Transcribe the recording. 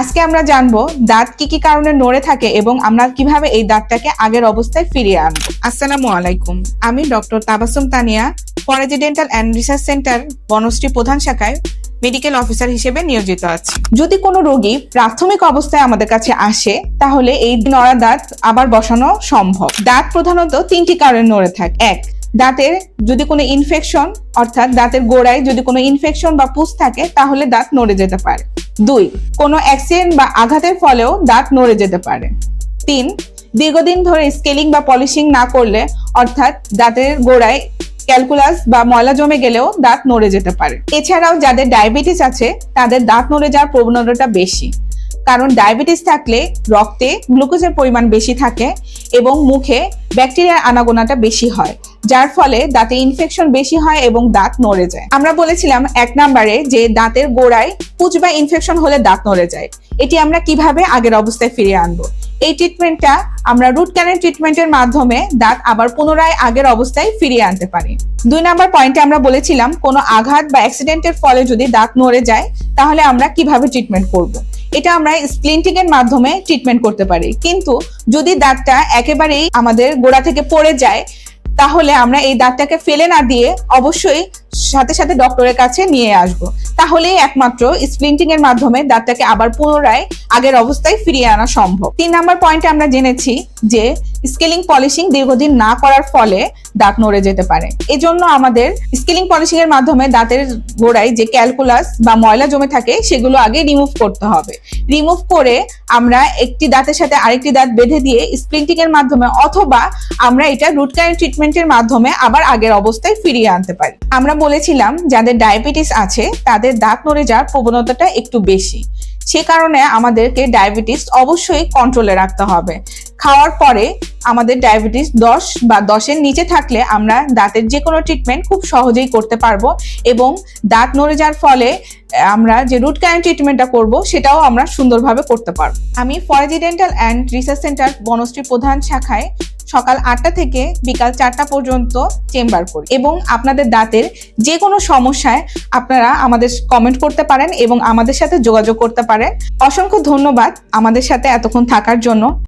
আজকে আমরা জানব দাঁত কি কি কারণে নড়ে থাকে এবং আমরা কীভাবে এই দাঁতটাকে আগের অবস্থায় ফিরিয়ে আনব। আসসালামু আলাইকুম। আমি ডক্টর তাবাসুম তানিয়া, ফরেজিডেন্টাল অ্যান্ড রিসার্চ সেন্টার, বনশ্রী প্রধান শাখায় মেডিকেল অফিসার হিসেবে নিয়োজিত আছি। যদি কোনো রোগী প্রাথমিক অবস্থায় আমাদের কাছে আসে, তাহলে এই নড়া দাঁত আবার বসানো সম্ভব। দাঁত প্রধানত তিনটি কারণে নড়ে থাকে। এক, দাঁতের যদি কোনো ইনফেকশন অর্থাৎ দাঁতের গোড়ায় যদি কোনো ইনফেকশন বা পুষ থাকে, তাহলে দাঁত নড়ে যেতে পারে। দুই, কোনো অ্যাক্সিডেন্ট বা আঘাতের ফলেও দাঁত নড়ে যেতে পারে। তিন, দীর্ঘদিন ধরে স্কেলিং বা পলিশিং না করলে অর্থাৎ দাঁতের গোড়ায় ক্যালকুলাস বা ময়লা জমে গেলেও দাঁত নড়ে যেতে পারে। এছাড়াও যাদের ডায়াবেটিস আছে, তাদের দাঁত নড়ে যাওয়ার প্রবণতাটা বেশি। কারণ ডায়াবেটিস থাকলে রক্তে গ্লুকোজের পরিমাণ বেশি থাকে এবং মুখে ব্যাকটেরিয়ার আনাগোনাটা বেশি হয়। যার ফলে দাঁতে ইনফেকশন বেশি হয় এবং দাঁত নড়ে যায়। আমরা বলেছিলাম এক নাম্বারে যে দাঁতের গোড়ায় পুজ বা ইনফেকশন হলে দাঁত নড়ে যায়। এটি আমরা কীভাবে আগের অবস্থায় ফিরিয়ে আনব? এই ট্রিটমেন্টটা আমরা রুট ক্যানেল ট্রিটমেন্টের মাধ্যমে দাঁত আবার পুনরায় আগের অবস্থায় ফিরিয়ে আনতে পারি। দুই নাম্বার পয়েন্টে আমরা বলেছিলাম কোনো আঘাত বা অ্যাক্সিডেন্টের ফলে যদি দাঁত নড়ে যায়, তাহলে আমরা কীভাবে ট্রিটমেন্ট করব। এটা আমরা স্প্লিন্টিং এর মাধ্যমে ট্রিটমেন্ট করতে পারি। কিন্তু যদি দাঁতটা একেবারেই আমাদের গোড়া থেকে পড়ে যায় তাহলে আমরা এই দাঁতটাকে ফেলে না দিয়ে অবশ্যই সাথে সাথে ডক্টরের কাছে নিয়ে আসব। তাহলেই একমাত্র স্প্লিন্টিং এর মাধ্যমে দাঁতটাকে আবার পুনরায় আগের অবস্থায় ফিরিয়ে আনা সম্ভব। তিন নাম্বার পয়েন্টে আমরা জেনেছি যে স্কেলিং পলিশিং দীর্ঘদিন না করার ফলে দাঁত নড়ে যেতে পারে। এজন্য আমাদের স্কেলিং পলিশিং এর মাধ্যমে দাঁতের গোড়ায় যে ক্যালকুলাস বা ময়লা জমে থাকে, সেগুলো আগে রিমুভ করতে হবে। রিমুভ করে আমরা একটি দাঁতের সাথে আরেকটি দাঁত বেঁধে দিয়ে স্প্লিন্টিং এর মাধ্যমে অথবা আমরা এটা রুট ক্যানেল ট্রিটমেন্টের মাধ্যমে আবার আগের অবস্থায় ফিরিয়ে আনতে পারি। আমরা বলেছিলাম, যাদের ডায়াবেটিস আছে, তাদের দাঁত নড়ে যাওয়ার প্রবণতাটা একটু বেশি। সে কারণে আমাদেরকে ডায়াবেটিস অবশ্যই কন্ট্রোলে রাখতে হবে। খাওয়ার পরে আমাদের ডায়াবেটিস দশ বা দশের নিচে থাকলে আমরা দাঁতের যে কোনো ট্রিটমেন্ট খুব সহজেই করতে পারব এবং দাঁত নড়ে যাওয়ার ফলে আমরা যে রুট ক্যানেল ট্রিটমেন্টটা করব সেটাও আমরা সুন্দরভাবে করতে পারব। আমি ফরেজিডেন্টাল অ্যান্ড রিসার্চ সেন্টার বনশ্রী প্রধান শাখায় সকাল আটটা থেকে বিকাল চারটা পর্যন্ত চেম্বার করি। এবং আপনাদের দাঁতের যে কোনো সমস্যায় আপনারা আমাদের কমেন্ট করতে পারেন এবং আমাদের সাথে যোগাযোগ করতে পারেন। অসংখ্য ধন্যবাদ আমাদের সাথে এতক্ষণ থাকার জন্য।